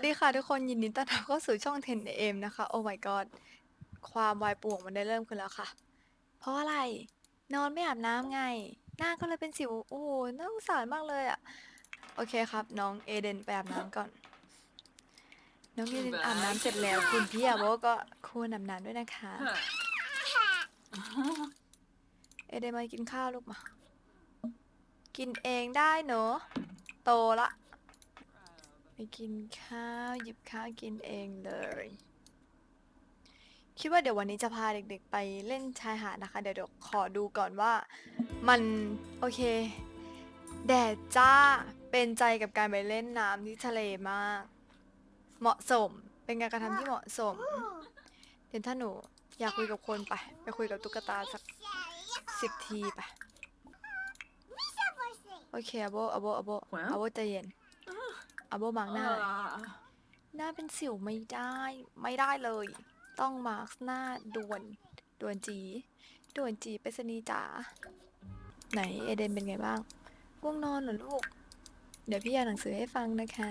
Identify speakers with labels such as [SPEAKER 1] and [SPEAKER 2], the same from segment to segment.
[SPEAKER 1] วัสดีค่ะทุกคนยินดีต้อนรับเข้าสู่ช่อง 10am นะคะ โอ้ my god ความวายป่วงมันได้เริ่มขึ้นแล้วค่ะ เพราะอะไร นอนไม่อาบน้ำไง หน้าก็เลยเป็นสิว โอ้โหน่าสงสารมากเลยอะโอเคครับ น้องเอเดนไปอาบน้ำก่อน น้องเอเดนอาบน้ำเสร็จแล้ว คุณพี่อาโบก็ควรอาบน้ำด้วยนะคะ เอเดนมากินข้าวลูกมา กินเองได้เนอะโตละ ไปกินข้าวหยิบข้าวกินเองเลย คิดว่าเดี๋ยววันนี้จะพาเด็กๆไปเล่นชายหาดนะคะ เดี๋ยวเดี๋ยวขอดูก่อนว่ามันโอเค แดดจ้าเป็นใจกับการไปเล่นน้ำที่ทะเลมาก เหมาะสมเป็นการกระทำที่เหมาะสม เดี๋ยวถ้าหนูอยากคุยกับคนไป ไปคุยกับตุ๊กตาสักสิบทีไป โอเคอาโบอาโบอาโบ
[SPEAKER 2] Well?
[SPEAKER 1] อาโบใจเย็น อาโบมาร์กหน้าหน่อย
[SPEAKER 2] Ah,
[SPEAKER 1] หน้าเป็นสิวไม่ได้ ไม่ได้เลย ต้องมาร์กหน้าด่วนด่วนจีด่วนจีไปสนีย์จ๋าไหนเอเดนเป็นไงบ้างง่วงนอนเหรอลูก เดี๋ยวพี่อ่านหนังสือให้ฟังนะคะ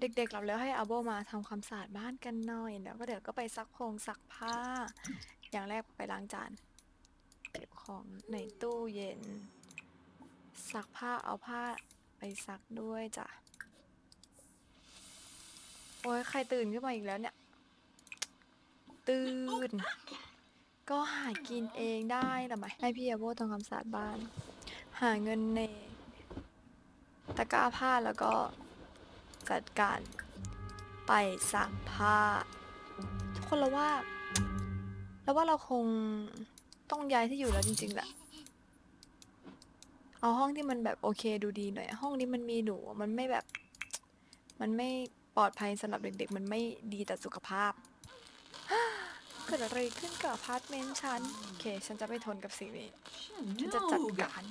[SPEAKER 1] เด็กๆหลับแล้วให้อาโบมาทำความสะอาดบ้านกันหน่อยแล้วก็เดี๋ยวก็ไปซักพงซักผ้า อย่างแรกไปล้างจานเก็บของในตู้เย็น ซักผ้าเอาผ้าไปซักด้วยจ้ะโอ้ยใครตื่นขึ้นมาอีกแล้วเนี่ย ตื่น ก็หากินเองได้หรือไม่ให้พี่อาโบทำความสะอาดบ้าน หาเงินในตะกร้าผ้าแล้วก็จัดการไปซักผ้า ทุกคนเราว่าเราว่าเราคงต้องย้ายที่อยู่แล้วจริงๆแหละเอาห้องที่มันแบบโอเคดูดีหน่อย ห้องนี้มันมีหนูมันไม่แบบ มันไม่ ปลอดภัยสำหรับเด็กๆ มันไม่ดีต่อสุขภาพ เกิดอะไรขึ้นกับอพาร์ตเมนต์ฉัน โอเค ฉันจะไม่ทนกับสิ่งนี้ ฉันจะจัดการ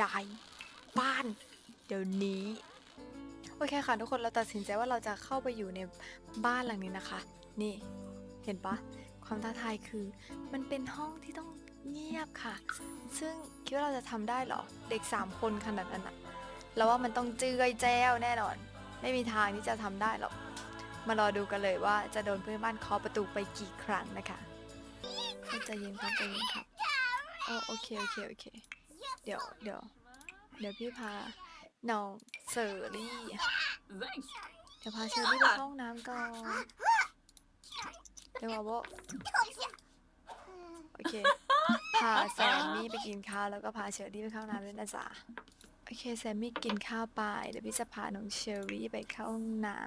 [SPEAKER 1] ย้าย บ้าน เดี๋ยวนี้ โอเคค่ะทุกคนเราตัดสินใจว่าเราจะเข้าไปอยู่ในบ้านหลังนี้นะคะ นี่ เห็นปะความท้าทายคือ มันเป็นห้องที่ต้องเงียบค่ะ ซึ่งคิดว่าเราจะทำได้เหรอ เด็กสามคนขนาดนั้นอะเราว่ามันต้องเจือยแจ้วแน่นอน ไม่มีทางที่จะทำได้หรอก มารอดูกันเลยว่าจะโดนเพื่อนบ้านเคาะประตูไปกี่ครั้งนะคะใจเย็นครับใจเย็นครับอ๋อโอเคโอเคโอเค เดี๋ยวเดี๋ยวเดี๋ยวพี่พาน้องเซอรี่เดี๋ยวพาเชอรี่ไปห้องน้ำก่อนเดี๋ยวบอกว่าโอเค พาแซมมี่ไปกินข้าวแล้วก็พาเชอรี่ไปเข้าห้องน้ำด้วยนะจ๊ะ โอเคแซมมี่กินข้าวไปเดี๋ยวพี่จะพาน้องเชอรี่ไปเข้าห้องน้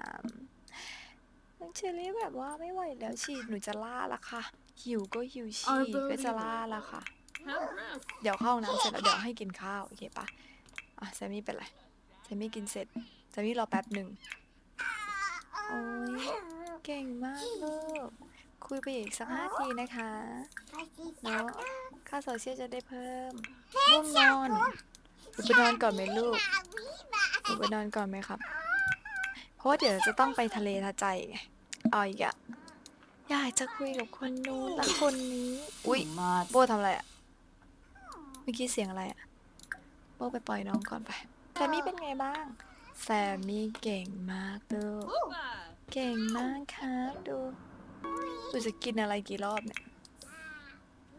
[SPEAKER 1] ำน้องเชอรี่แบบว่าไม่ไหวแล้วฉีดหนูจะล่าละค่ะ หิวก็หิวฉี่ก็จะล่าละค่ะ
[SPEAKER 2] Have rest.
[SPEAKER 1] เดี๋ยวเข้าห้องน้ำเสร็จแล้วเดี๋ยวให้กินข้าวโอเคปะอะแซมมี่เป็นไรแซมมี่กินเสร็จแซมมี่รอแป๊บหนึ่งโอ้ยเก่งมากลูกคุยไปอีกสักห้าทีนะคะแล้วค่าโซเชียลจะได้เพิ่มง่วงนอน หนูไปนอนก่อนไหมลูกหนูไปนอนก่อนไหมครับ เพราะว่าเดี๋ยวจะต้องไปทะเลทะใจไงเอาอีกอะอยากจะคุยกับคนนู้นและคนนี้ อุ้ย
[SPEAKER 2] Mad.
[SPEAKER 1] โบทำอะไรอะเมื่อกี้เสียงอะไรอะโบไปปล่อยน้องก่อนไปแซมมี่เป็นไงบ้าง แซมมี่เก่งมากดูเก่งมากครับดูดูจะกินอะไรกี่รอบเนี่ย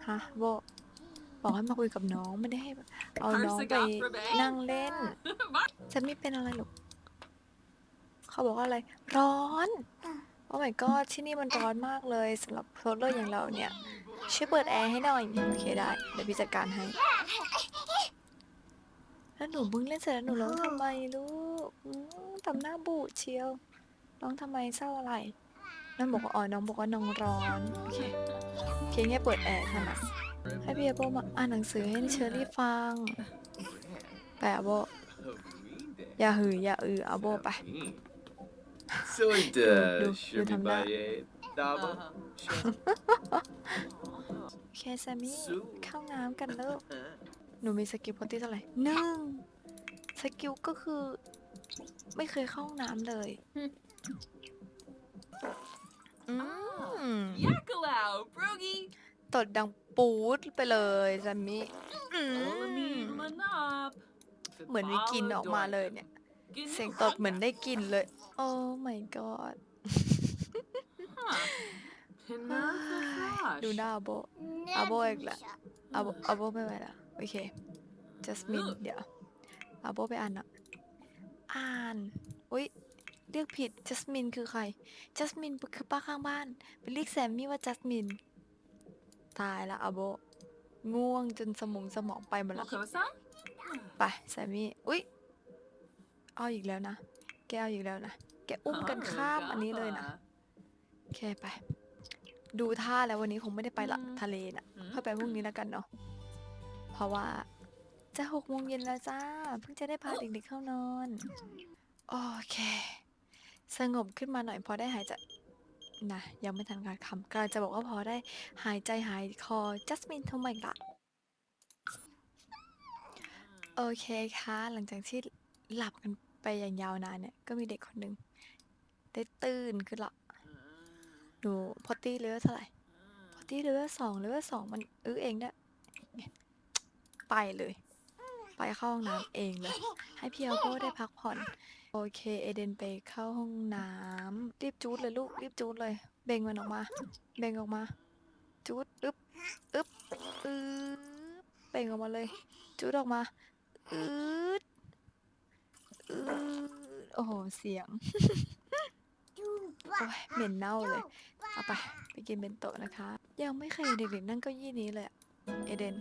[SPEAKER 1] ฮะโบ บอกให้มาคุยกับน้องไม่ได้ให้แบบเอาน้องไปนั่งเล่นแซมมี่เป็นอะไรหรอกเขาบอกว่าอะไร ร้อนโอ้ my god ที่นี่มันร้อนมากเลยสำหรับโซลเลอร์อย่างเราเนี่ยช่วยเปิดแอร์ให้หน่อยโอเคได้เดี๋ยวพี่จัดการให้แล้วหนูเพิ่งเล่นเสร็จแล้วหนูร้องทำไมลูกอืมทำหน้าบูดเชียวร้องทำไมเศร้าอะไรน้องบอกว่าอ๋อน้องบอกว่าน้องร้อนโอเคเพียงแค่เปิดแอร์เท่านั้น ให้พี่อาโบมาอ่านหนังสือให้เชอรี่ฟังไปอาโบอย่าหืออย่าอืออาโบไป
[SPEAKER 3] Soida,
[SPEAKER 1] Dur, dur, tamam, ben-
[SPEAKER 3] Shuribaye, Daba,
[SPEAKER 1] โอเคแซมมี่
[SPEAKER 3] Su.
[SPEAKER 1] เข้าน้ำกันลูกหนูมีสกิลพอตี้เท่าไหร่หนึ่งสกิลก็คือ ไม่เคยเข้าห้องน้ำเลยอืม
[SPEAKER 2] Yakalau, Broogie.
[SPEAKER 1] ตดดัง ปูดไปเลยแซมมี่อืม
[SPEAKER 2] Olamide Manop.
[SPEAKER 1] เหมือนมีกลินออกมาเลยเนี่ย เสียงตดเหมือนได้กลิ่นเลย โอ้ my god
[SPEAKER 2] Huh. Pinaka
[SPEAKER 1] ดูหน้าอาโบอาโบอีกแล้วอาโบอาโบไม่ไหวแล้วโอเคจัสมินเดี๋ยวอาโบไปอ่านหนะอ่านอุ้ยเรียกผิดจัสมินคือใครจัสมินคือป้าข้างบ้านไปเรียกแซมมี่ว่าจัสมิน ตายละอาโบง่วงจนสมองสมองไปหมดแล้ว
[SPEAKER 2] Mokosa?
[SPEAKER 1] ไปแซมมี่ อุ้ยเอาอีกแล้วนะ แกเอาอีกแล้วนะ แกอุ้มกันข้ามอันนี้เลยนะ โอเคไป ดูท่าแล้ววันนี้คงไม่ได้ไปละ
[SPEAKER 2] อืม
[SPEAKER 1] ทะเลน่ะ
[SPEAKER 2] อืม
[SPEAKER 1] ค่อยไปพรุ่งนี้แล้วกันเนาะ เพราะว่าจะหกโมงเย็นแล้วจ้า เพิ่งจะได้พาเด็กๆเข้านอน โอเค สงบขึ้นมาหน่อยพอได้หายใจ นะยังไม่ทันการคำกำลังจะบอกว่าพอได้หายใจหายคอจัสมินทำไมละโอเคค่ะ หลังจากที่หลับกันไปอย่างยาวนานเนี่ย ก็มีเด็กคนหนึ่งได้ตื่นขึ้นละหนูพอตี้เลเวลเท่าไหร่พอตี้เลเวลสองเลเวลสองมันอื้อเองเนี่ยไปเลย ไปเข้าห้องน้ำเองเลย ให้พี่เอาโบได้พักผ่อน โอเค เอเดนไปเข้าห้องน้ำรีบจูดเลยลูก รีบจูดเลย เบ่งมันออกมา เบ่งออกมา จูดอึ๊บอึ๊บอึ๊บเบ่งออกมาเลย จูดออกมาอึดอึดโอ้โห เสียง โอ้ยเหม็นเน่าเลย เอาไป ไปกินเบนโตะนะคะ ยังไม่เคยเห็นเด็กๆนั่งเก้าอี้นี้เลยอะเอเดน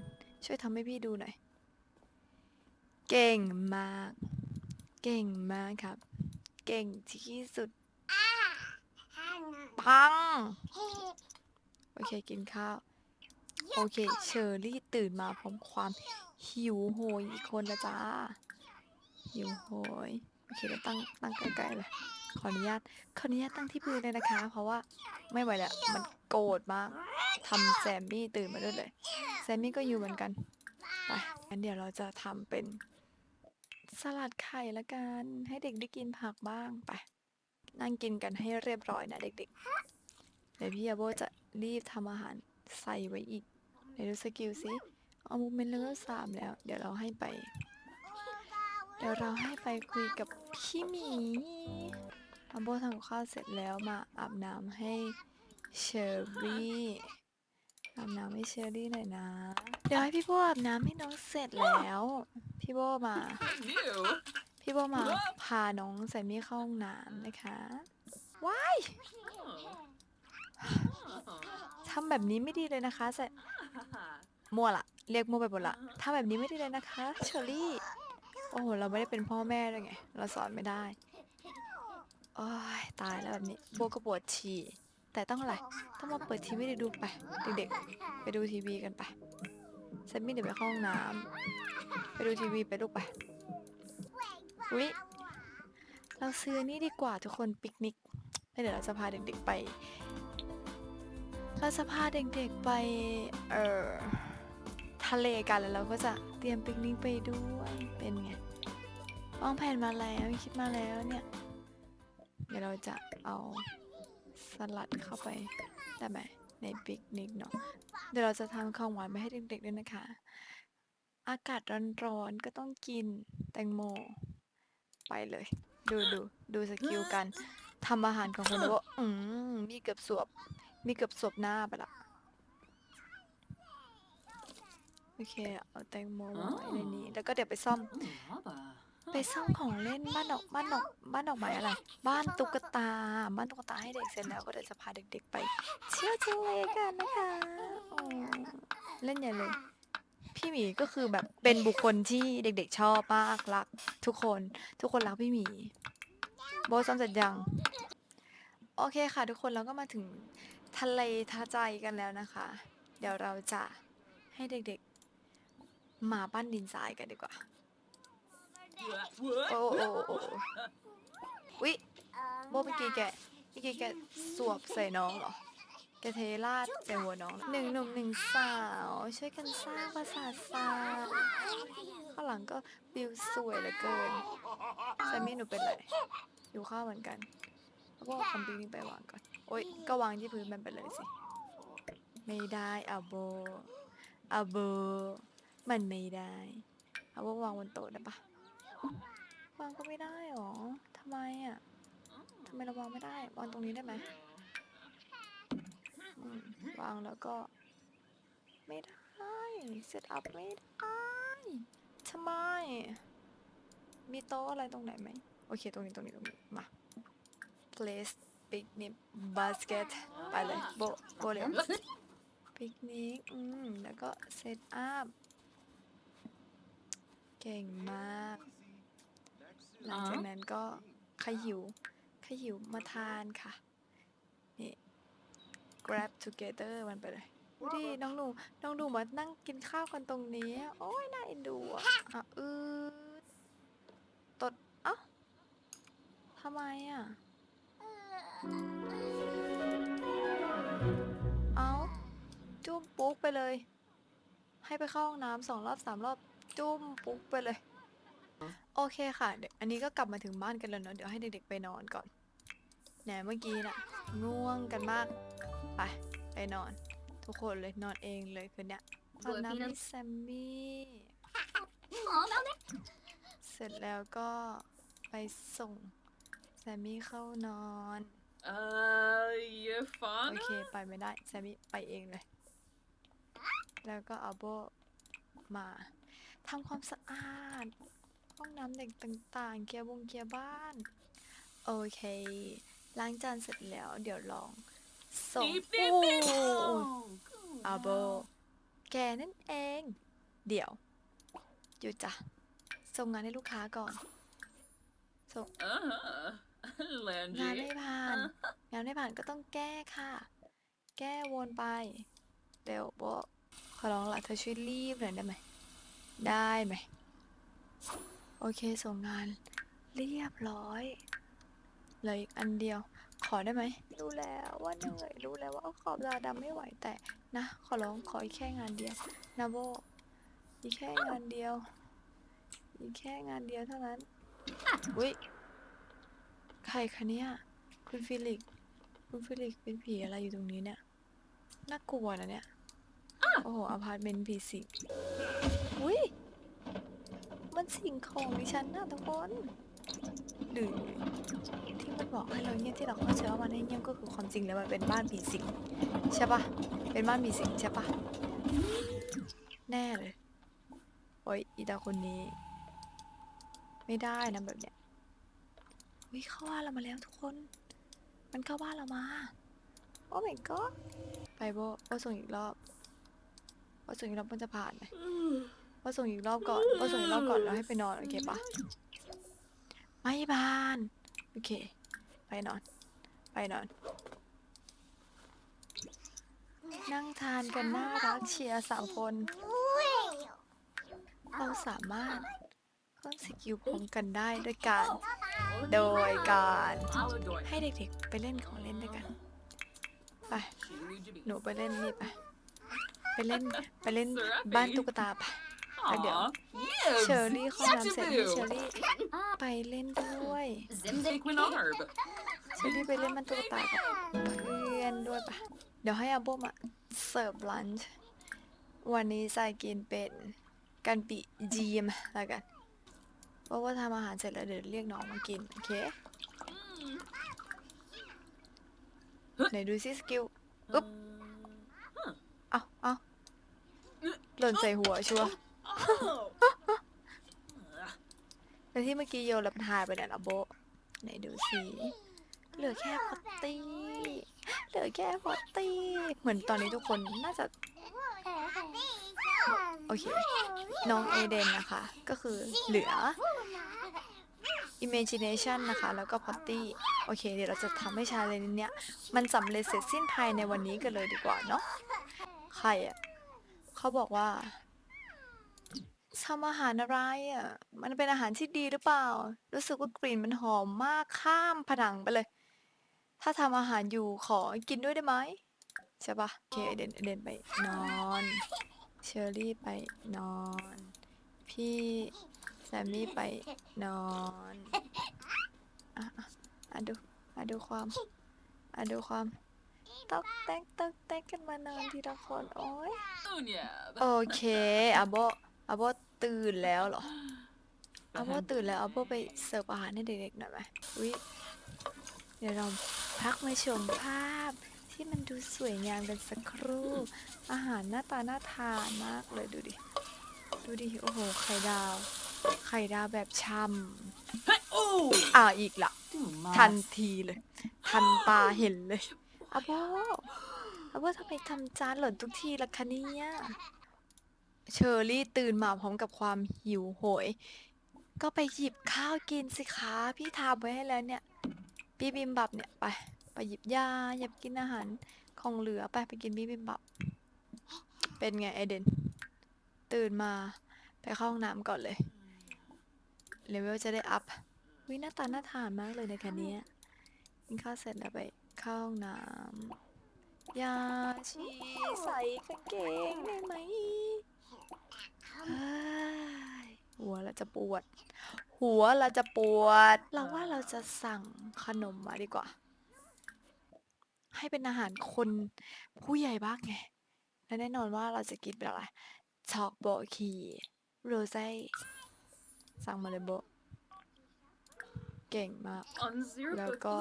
[SPEAKER 1] ช่วยทำให้พี่ดูหน่อย เก่งมาก เก่งมากครับ เก่งที่สุด ปัง โอเค กินข้าว โอเค เชอรี่ตื่นมาพร้อมความหิวโหยอีกคนละจ้า หิวโหย โอเคเราตั้งตั้งใกล้ๆเลย ขออนุญาต ขออนุญาตตั้งที่พื้นเลยนะคะ เพราะว่าไม่ไหวแล้ว มันโกรธมากทำแซมมี่ตื่นมาด้วยเลย แซมมี่ก็อยู่เหมือนกัน ไปงั้นเดี๋ยวเราจะทำเป็น สลัดไข่ละกัน ให้เด็กได้กินผักบ้างไป นั่งกินกันให้เรียบร้อยนะเด็กๆ เดี๋ยวพี่อาโบจะรีบทำอาหารใส่ไว้อีกไหนดูสกิลสิเอามุมเป็นเลเวลสามแล้ว เดี๋ยวเราให้ไป เดี๋ยวเราให้ไปคุยกับพี่หมีอาโบทำข้าวเสร็จแล้วมาอาบน้ำให้เชอรี่ อาบน้ำให้เชอรี่หน่อยนะ เดี๋ยวให้พี่โบอาบน้ำให้น้องเสร็จแล้ว พี่โบมาพี่โบมาพาน้องแซมมี่เข้าห้องน้ำนะคะว้ายทำแบบนี้ไม่ดีเลยนะคะแซมั่วละเรียกมั่วไปหมดละทำแบบนี้ไม่ดีเลยนะคะเชอรี่ โอ้โห เราไม่ได้เป็นพ่อแม่ด้วยไง เราสอนไม่ได้โอ้ยตายแล้วแบบนี้โบก็ปวดฉี่ แต่ต้องอะไร ต้องมาเปิดทีวีดูไป เด็กๆ ไปดูทีวีกันไปแซมมี่เดี๋ยวไปเข้าห้องน้ำไปดูทีวีไปลูกไปอุ๊ยเราซื้อนี่ดีกว่าทุกคนปิกนิกเดี๋ยวเราจะพาเด็กๆไปเราจะพาเด็กๆไปเอ่อทะเลกันแล้วเราก็จะเตรียมปิกนิกไปด้วยเป็นไงวางแผนมาแล้วคิดมาแล้วเนี่ย เดี๋ยวเราจะเอา ลัดเข้าไปได้ไหมในปิกนิกเนาะเดี๋ยวเราจะทำของหวานไปให้เด็กๆด้วยนะคะ อากาศร้อนๆก็ต้องกินแตงโม ไปเลย ดูดูดูสกิลกันทำอาหารของคนว่าอืมมีเกือบสวบ มีเกือบสวบหน้าไปละโอเค เอาแตงโมมาไว้ในนี้ แล้วก็เดี๋ยวไปซ่อม ไปซ่อมของเล่นบ้านดอกบ้านดอกบ้านดอกไม้อะไร บ้านตุ๊กตา บ้านตุ๊กตาให้เด็กเสร็จแล้วก็เดี๋ยวจะพาเด็ก ๆ ไปเที่ยวทะเลกันนะคะอ๋อเล่นใหญ่เลย พี่หมีก็คือแบบเป็นบุคคลที่เด็ก ๆ ชอบมากรัก ทุกคนทุกคนรักพี่หมี โบทซ่อมเสร็จยัง โอเคค่ะทุกคนเราก็มาถึงทะเลทะใจกันแล้วนะคะ เดี๋ยวเราจะให้เด็กๆ มาปั้นดินทรายกันดีกว่า โอ้โอ้โอ้วิโบเมื่อกี้แกเมื่อกี้แกสวบใส่น้องเหรอ แกเทราดใส่หัวน้องหนึ่งหนุ่มหนึ่งสาว ช่วยกันสร้างปราสาททรายข้างหลังก็วิวสวยเหลือเกินแซมมี่หนูเป็นไรอยู่ข้าวเหมือนกันแล้วก็คอมพิวนี้ไปวางก่อน โอ๊ย ก็วางที่พื้นมันไปเลยสิ ไม่ได้อาโบอาโบมันไม่ได้อาโบวางบนโต๊ะได้ปะ วางก็ไม่ได้หรอทำไมอะทำไมเราวางไม่ได้วางตรงนี้ได้ไหมมวางแล้วก็ ไม่ได้เซตอัพไม่ได้ทำไม มีโต๊ะอะไรตรงไหนไหมโอเค ตรงนี้ตรงนี้ตรงนี้มา place picnic basket ไปเลยโบโบเร็วปิกนิกอืมแล้วก็เซตอัพเก่งมาก หลังจากนั้นก็ขยิวขยิวมาทานค่ะ นี่ grab together มันไปเลยดูดิน้องหนูน้องหนูมานั่งกินข้าวกันตรงนี้ โอ้ยน่าเอ็นดูอะอะอืดตดเอ้าทำไมอะ เอ้าจุ้มปุ๊กไปเลย ให้ไปเข้าห้องน้ำสองรอบสามรอบ จุ้มปุ๊กไปเลย โอเคค่ะเดี๋ยวอันนี้ก็กลับมาถึงบ้านกันแล้วเนอะเดี๋ยวให้เด็กๆไปนอนก่อนแหนเมื่อกี้น่ะง่วงกันมาก ไป ไปนอน ทุกคนเลยนอนเองเลยคืนเนี้ยอาบน้ำให้แซมมี่เสร็จแล้วก็ไปส่งแซมมี่เข้านอน
[SPEAKER 2] Uh, you're
[SPEAKER 1] โอ
[SPEAKER 2] fun.
[SPEAKER 1] เคไปไม่ได้แซมมี่ไปเองเลย แล้วก็เอาโบมาทำความสะอาด ห้องน้ำเด็กต่างๆ เกียร์บงเกียร์บ้าน โอเค ล้างจานเสร็จแล้ว เดี๋ยวลองส่ง
[SPEAKER 2] Beep,
[SPEAKER 1] โอ้
[SPEAKER 2] beep, beep.
[SPEAKER 1] โอ้
[SPEAKER 2] Oh, cool.
[SPEAKER 1] อาโบ แกนั่นเอง เดี๋ยวหยุดจ้ะ ส่งงานให้ลูกค้าก่อน ส่ง
[SPEAKER 2] Uh-huh.
[SPEAKER 1] งานไม่
[SPEAKER 2] Landry.
[SPEAKER 1] ผ่าน งานไม่ผ่านก็ต้องแก้ค่ะ แก้วนไป เดี๋ยวโบะขอร้องละเธอช่วยรีบหน่อยได้ไหม ได้ไหม โอเคส่งงานเรียบร้อยเหลืออีกอันเดียว ขอได้ไหม รู้แล้วว่าเหนื่อย รู้แล้วว่าเอาขอบดาดำไม่ไหวแต่นะ ขอร้องขออีกแค่งานเดียวนะโบอีกแค่งานเดียว อีกแค่งานเดียวเท่านั้นอุ้ยใครคะเนี่ย คุณฟิลิก คุณฟิลิกเป็นผีอะไรอยู่ตรงนี้เนี่ย น่ากลัวนะเนี่ย โอ้โห อพาร์ตเมนต์ผีสิงอุ้ย มันสิ่งของดิฉันนะทุกคนหรือที่มันบอกให้เราเงียบที่เราเข้าใจว่ามันให้เงียบก็คือความจริงแล้วมันเป็นบ้านผีสิงใช่ปะเป็นบ้านผีสิงใช่ปะแน่เลยโอ้ยอีตาคนนี้ ไม่ได้นะแบบเนี้ยวิเข้าบ้านเรามาแล้วทุกคน มันเข้าบ้านเรามาโอ้ my god ไปโบโบส่งอีกรอบโบส่งอีกรอบมันจะผ่านไหม โบส่งอีกรอบก่อนโบส่งอีกรอบก่อนแล้วให้ไปนอนโอเคปะไม่ผ่านโอเค ไปนอน ไปนอน นั่งทานกันน่ารักเชียร์สามคน เราสามารถเพิ่มสกิลพร้อมกันได้ด้วยการโดยการให้เด็กๆไปเล่นของเล่นด้วยกัน ไป หนูไปเล่นนี่ไป ไปเล่น ไปเล่นบ้านตุ๊กตาไป
[SPEAKER 2] Aw,
[SPEAKER 1] Adele.
[SPEAKER 2] yes.
[SPEAKER 1] เชอรี่เข้าน้ำเสร็จให้เชอรี่ไปเล่นด้วย
[SPEAKER 2] Take one arb.
[SPEAKER 1] เชอรี่ไปเล่นบ้านตุ๊กตากับเพื่อนด้วยปะเดี๋ยวให้อาโบมาเสิร์ฟลันช์วันนี้ใส่กินเป็นกันปิจีมแล้วกันเพราะว่าทำอาหารเสร็จแล้วเดี๋ยวเรียกน้องมากิน โอเค ไหนดูซิสกิล Oop.
[SPEAKER 2] Uh,
[SPEAKER 1] เอาเอาหล่นใส่หัวชัวร์
[SPEAKER 2] oh.
[SPEAKER 1] แล้วที่เมื่อกี้โยนแล้วมันหายไปไหนละโบะไหนดูสิเหลือแค่พอตตี้เหลือแค่พอตตี้เหมือนตอนนี้ทุกคนน่าจะ โอเค น้องเอเดนนะคะ ก็คือเหลือ imagination นะคะ แล้วก็พอตตี้โอเค เดี๋ยวเราจะทำให้ชาเลนจ์เนี้ย มันสำเร็จเสร็จสิ้นภายในวันนี้กันเลยดีกว่าเนาะใครอะเขาบอกว่า ทำอาหารอะไรอะมันเป็นอาหารที่ดีหรือเปล่า รู้สึกว่ากลิ่นมันหอมมากข้ามผนังไปเลย ถ้าทำอาหารอยู่ขอกินด้วยได้ไหมใช่ปะโอเคเดนเดนไปนอน เชอรี่ไปนอน พี่แซมมี่ไปนอนอะอะอะดูอะดูความอะดูความตอกแตกตอกแตกกันมานอนทีละคนโอ้ย
[SPEAKER 2] Unyab.
[SPEAKER 1] โอเคอาโบ อาโบตื่นแล้วเหรอเอาโบตื่นแล้วเอาโบไปเสิร์ฟอาหารให้เด็กๆหน่อยไหมอุ๊ยเดี๋ยวเราพักมาชมภาพ ที่มันดูสวยงามกันสักครู่ อาหารหน้าตาน่าทานมากเลยดูดิ ดูดิ โอ้โห ไข่ดาว ไข่ดาวแบบช่
[SPEAKER 2] Hey, oh! ำ
[SPEAKER 1] อ่าอีกละ
[SPEAKER 2] Too
[SPEAKER 1] ทัน
[SPEAKER 2] much.
[SPEAKER 1] ทีเลย ทันตาเห็นเลยอาโบอาโบทำไมทำจานหล่นทุกทีล่ะคะเนี่ย เชอรี่ตื่นมาพร้อมกับความหิวโหย ก็ไปหยิบข้าวกินสิคะพี่ทำไว้ให้แล้วเนี่ย พี่บิมบับเนี่ยไป ไปหยิบยาหยิบกินอาหารของเหลือไปไปกินพี่บิมบับ เป็นไงไอเดน ตื่นมาไปเข้าห้องน้ำก่อนเลยเลเวลจะได้อัพวิหน้าตาน่าทานมากเลยในคะเนี้กินข้าวเสร็จแล้วไปเข้าห้องน้ำยาชีใส่กางเกงได้ไหม หัวเราจะปวด หัวเราจะปวด เราว่าเราจะสั่งขนมมาดีกว่า ให้เป็นอาหารคนผู้ใหญ่บ้างไง และแน่นอนว่าเราจะกินเป็นอะไรช็อกโบคีโรเซ่สั่งมาเลยโบ เก่งมาก
[SPEAKER 2] On zero
[SPEAKER 1] แล้ว
[SPEAKER 2] foot
[SPEAKER 1] ก็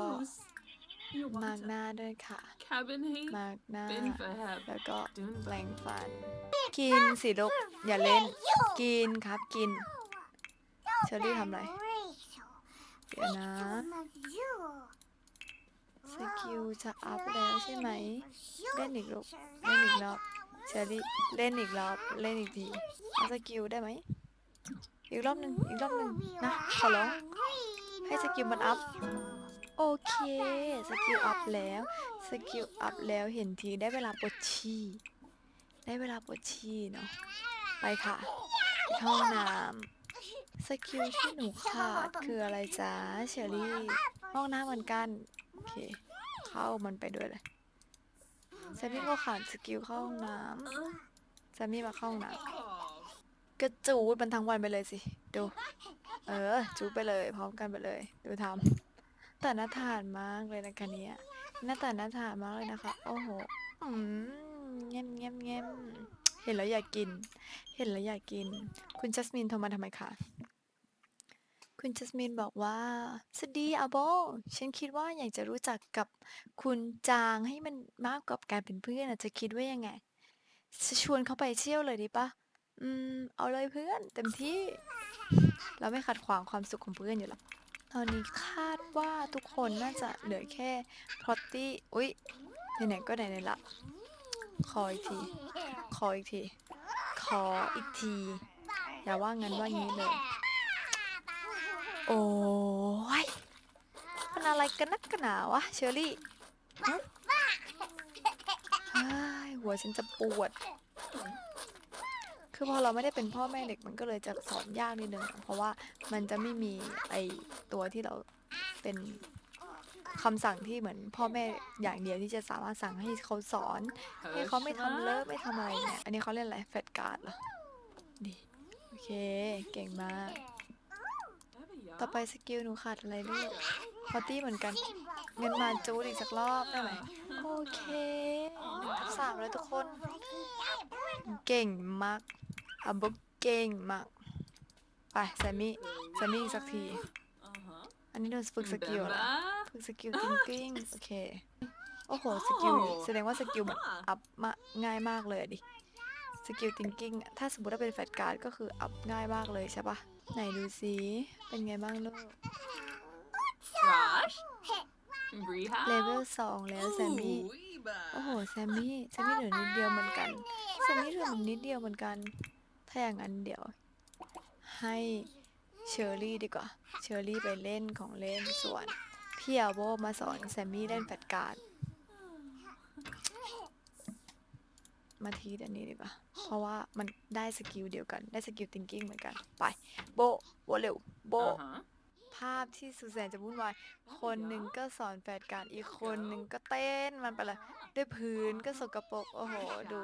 [SPEAKER 2] loose. You
[SPEAKER 1] มาก
[SPEAKER 2] want
[SPEAKER 1] หน้าด้วยค่ะ
[SPEAKER 2] cabin hay?
[SPEAKER 1] มากหน้า
[SPEAKER 2] Bin verhab.
[SPEAKER 1] แล้วก็
[SPEAKER 2] Dun
[SPEAKER 1] แปลงฟัน กินสิลูกอย่าเล่น กินครับกิน เชอรี่ทำอะไร เดี๋ยวนะ สกิลจะอัพแล้วใช่ไหม เล่นอีกลูกเล่นอีกรอบเชอรี่เล่นอีกรอบเล่นอีกทีเอาสกิลได้ไหม อีกรอบหนึ่งอีกรอบหนึ่งนะขอร้องให้สกิลมันอัพ โอเค สกิลอัพแล้ว สกิลอัพแล้วเห็นทีได้เวลาปวดฉี่ ได้เวลาปวดฉี่เนาะ ไปค่ะไปห้องน้ำสกิลที่หนูขาดคืออะไรจ๊ะเชอรี่ ห้องน้ำเหมือนกัน โอเค เข้ามันไปด้วยเลยแซมมี่ก็ขาดสกิลเข้าห้องน้ำแซมมี่มาเข้าห้องน้ำ
[SPEAKER 2] Oh.
[SPEAKER 1] ก็จูดมันทั้งวันไปเลยสิ ดู เออ จูดไปเลย พร้อมกันไปเลย ดูทำ แต่น่าทานมากเลยนะคะเนี่ยหน่าแต่น่าทานมากเลยนะคะ โอ้โหอืมเงี้ยมเงี้ยมเงี้ยเห็นแล้วอยากกิน เห็นแล้วอยากกิน คุณจัสมินโทรมาทำไมคะ คุณจัสมินบอกว่าสวัสดีอาโบฉันคิดว่าอยากจะรู้จักกับคุณจางให้มันมากกว่าการเป็นเพื่อนอจะคิดว่ายังไง จะชวนเขาไปเที่ยวเลยดีปะอืม เอาเลยเพื่อน เต็มที่ เราไม่ขัดขวางความสุขของเพื่อนอยู่แล้ว ตอนนี้คาดว่าทุกคนน่าจะเหลือแค่พอตตี้อุ๊ยไหนๆก็ไหนๆละ ขออีกที ขออีกที ขออีกที อย่าว่างั้นว่างี้เลย โอ้ยมันอะไรกันนักกันหนาวะเชอรี่ฮะเฮ้ยหัวฉันจะปวด คือพอเราไม่ได้เป็นพ่อแม่เด็กมันก็เลยจะสอนยากนิดนึงเพราะว่ามันจะไม่มีไอตัวที่เราเป็นคำสั่งที่เหมือนพ่อแม่อย่างเดียวที่จะสามารถสั่งให้เขาสอนให้เขาไม่ทำเลิกไม่ทำอะไรเนี่ยอันนี้เขาเรียกอะไรแฟดการ์ดเหรอดีโอเคเก่งมาก ต่อไปสกิลหนูขาดอะไรลูกพอตี้เหมือนกัน เงินมาจูดอีกสักรอบได้ไหมโอเคสามแล้วทุกคน เก่งมาก อัมบุกเก่งมาก ไปแซมมี่แซมมี่อีกสักที
[SPEAKER 2] Uh-huh.
[SPEAKER 1] อันนี้โดนฝึกสกิลเหรอ
[SPEAKER 2] Beba.
[SPEAKER 1] ฝึกสกิล thinking โอเค โอ้โห สกิล แสดงว่าสกิลมันอัพมาง่ายมากเลยอะดิ สกิล thinking อะถ้าสมมติว่าเป็นแฟลชการ์ดก็คืออัพง่ายมากเลยใช่ปะไหนดูซิเป็นไงบ้างลูก
[SPEAKER 2] Josh. Rehab.
[SPEAKER 1] เลเวลสองแล้วแซมมี่
[SPEAKER 2] Ooh, Eba.
[SPEAKER 1] โอ้โห แซมมี่ แซมมี่เหลือนิดเดียวเหมือนกัน แซมมี่เหลือนิดเดียวเหมือนกัน ถ้าอย่างนั้นเดี๋ยวให้เชอรี่ดีกว่า เชอรี่ไปเล่นของเล่นส่วน พี่อาโบมาสอนแซมมี่เล่นแฟลชการ์ดมาทีเดี๋ยวนี้ดีกว่า เพราะว่ามันได้สกิลเดียวกัน ได้สกิล thinking เหมือนกัน ไป โบ โบเร็ว โบ
[SPEAKER 2] Uh-huh.
[SPEAKER 1] ภาพที่สุดแสนจะวุ่นวาย คนหนึ่งก็สอนแฟดการดอีกคนหนึ่งก็เต้นมันไปเลยด้วยพื้นก็สกปรก โอ้โห ดู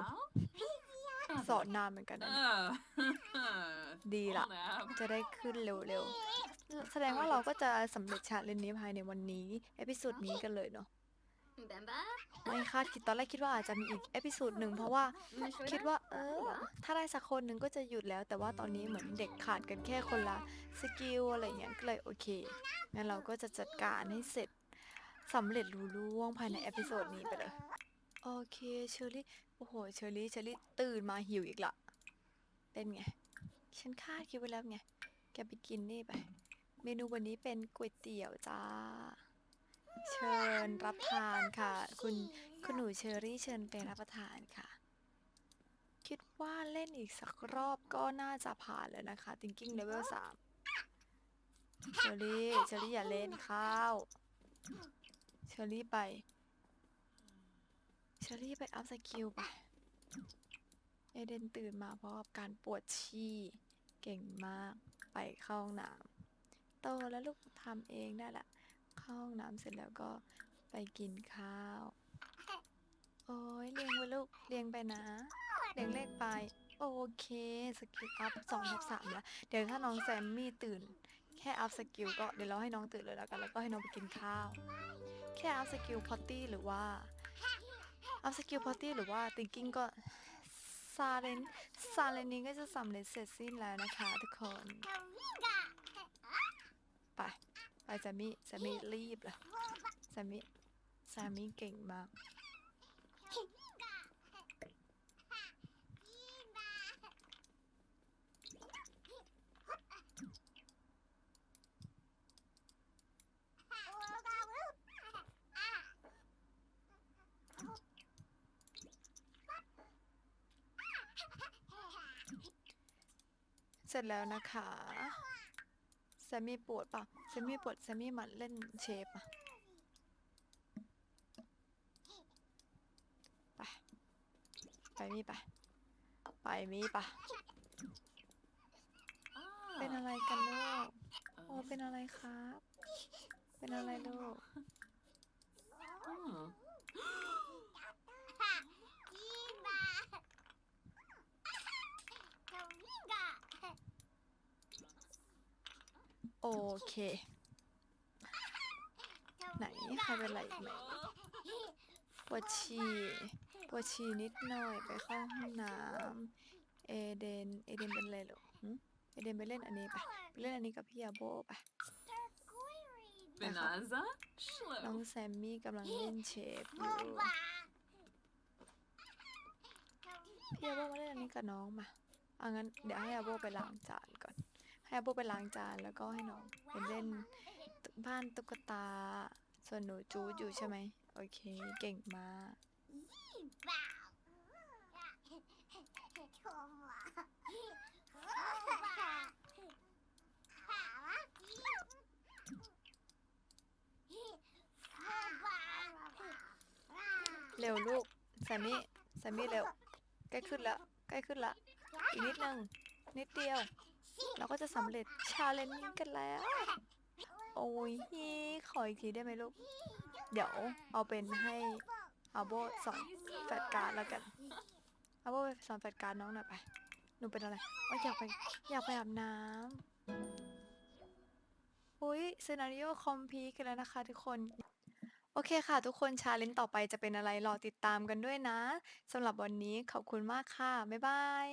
[SPEAKER 1] สอนนานเหมือนกันนะเนี่ย
[SPEAKER 2] Uh.
[SPEAKER 1] ดีละ
[SPEAKER 2] Nap.
[SPEAKER 1] จะได้ขึ้นเร็วๆ แสดงว่าเราก็จะสำเร็จชาเลนจ์นี้ภายในวันนี้ เอพิโซดนี้กันเลยเนาะ
[SPEAKER 3] Bemba?
[SPEAKER 1] ไม่คาดคิดตอนแรกคิดว่าอาจจะมีอีกเอพิ o d ดหนึ่งเพราะว่า
[SPEAKER 3] Mishwada?
[SPEAKER 1] คิดว่า เออ ถ้าได้สักคนหนึ่งก็จะหยุดแล้ว แต่ว่าตอนนี้เหมือนเด็กขาดกันแค่คนละสกิลอะไรเงี้ยก็เลยโอเคงั้นเราก็จะจัดการให้เสร็จสำเร็จรุ่ล่วงภายในเอพิโซดนี้ไปเลย โอเคเชอรี่โอ้โหเชอรี่เชอรี่ตื่นมาหิวอีกละเป็นไง ฉันคาดคิดไว้แล้วไง แกไปกินนี่ไป เมนูวันนี้เป็นก๋วยเตี๋ยวจ้า เชิญรับทานค่ะ คุณคุณหนูเชอรี่เชิญไปรับประทานค่ะ คิดว่าเล่นอีกสักรอบก็น่าจะผ่านแล้วนะคะ thinking level 3เชอรี่เชอรี่อย่าเล่นข้าว เชอรี่ไป เชอรี่ไปอัพสกิลไปเอเดนตื่นมาเพราะกับการปวดฉี่เก่งมากไปเข้าห้องน้ำโตแล้วลูกทำเองได้ละเข้าห้องน้ำเสร็จแล้วก็ไปกินข้าว โอ้ยเลี้ยงไว้ลูกเลี้ยงไปนะเลี้ยงเลขไป โอเคสกิลอัพสองทับสามแล้วเดี๋ยวถ้าน้องแซมมี่ตื่น แค่อัพสกิลก็เดี๋ยวเราให้น้องตื่นเลยแล้วกันแล้วก็ให้น้องไปกินข้าว แค่อัพสกิลพอตตี้หรือว่า อัพสกิลพอตตี้หรือว่า thinking ก็ซาเลนซาเลนนี้ก็จะสำเร็จเสร็จสิ้นแล้วนะคะทุกคน ไป ไปแซมมี่แซมมี่รีบเลยแซมมี่แซมมี่เก่งมาก เสร็จแล้วนะคะแซมมี่ปวดเปล่ะแซมมี่ปวดแซมมี่มาเล่นเชฟอะไป ไปมี่ไป ไปมี่ปะ
[SPEAKER 2] Ah.
[SPEAKER 1] เป็นอะไรกันลูกโอ้
[SPEAKER 2] Uh,
[SPEAKER 1] เป็นอะไรครับ เป็นอะไรลูก
[SPEAKER 2] huh.
[SPEAKER 1] โอ เค ไหนใครเป็นอะไรอีกไหมปวดฉี่ปวดฉี่นิดหน่อยไปเข้าห้องน้ำเอเดนเอเดนเป็นอะไรลูกหึเอเดนไปเล่นอันนี้ไปไปเล่นอันนี้กับพี่อาโบไป
[SPEAKER 2] Benaza?
[SPEAKER 1] น้อง
[SPEAKER 2] Shlo.
[SPEAKER 1] แซมมี่กำลังเล่นเชฟอยู่พี่อาโบมาเล่นอันนี้กับน้องมาเอางั้นเดี๋ยวให้อาโบไปล้างจานก่อน ให้อาโบไปล้างจานแล้วก็ให้น้องไปเล่นบ้านตุ๊กตา ส่วนหนูจูดอยู่ใช่ไหมโอเค เก่งมากเร็วลูกแซมมี่แซมมี่เร็ว ใกล้ขึ้นแล้ว ใกล้ขึ้นละ อีกนิดนึง นิดเดียว เราก็จะสำเร็จชาเลนจ์นี้กันแล้ว โอ้ยขออีกทีได้ไหมลูก เดี๋ยวเอาเป็นให้อาโบสอนแฟดการ์ดแล้วกันอาโบไปสอนแฟดการ์ดน้องหน่อยไป หนูเป็นอะไรอ๋ออยากไปอยากไปอาบน้ำอุ้ยซีนาริโอคอมพีกันแล้วนะคะทุกคน โอเคค่ะ ทุกคนชาเลนจ์ต่อไปจะเป็นอะไรรอติดตามกันด้วยนะสำหรับวันนี้ขอบคุณมากค่ะ บ๊ายบาย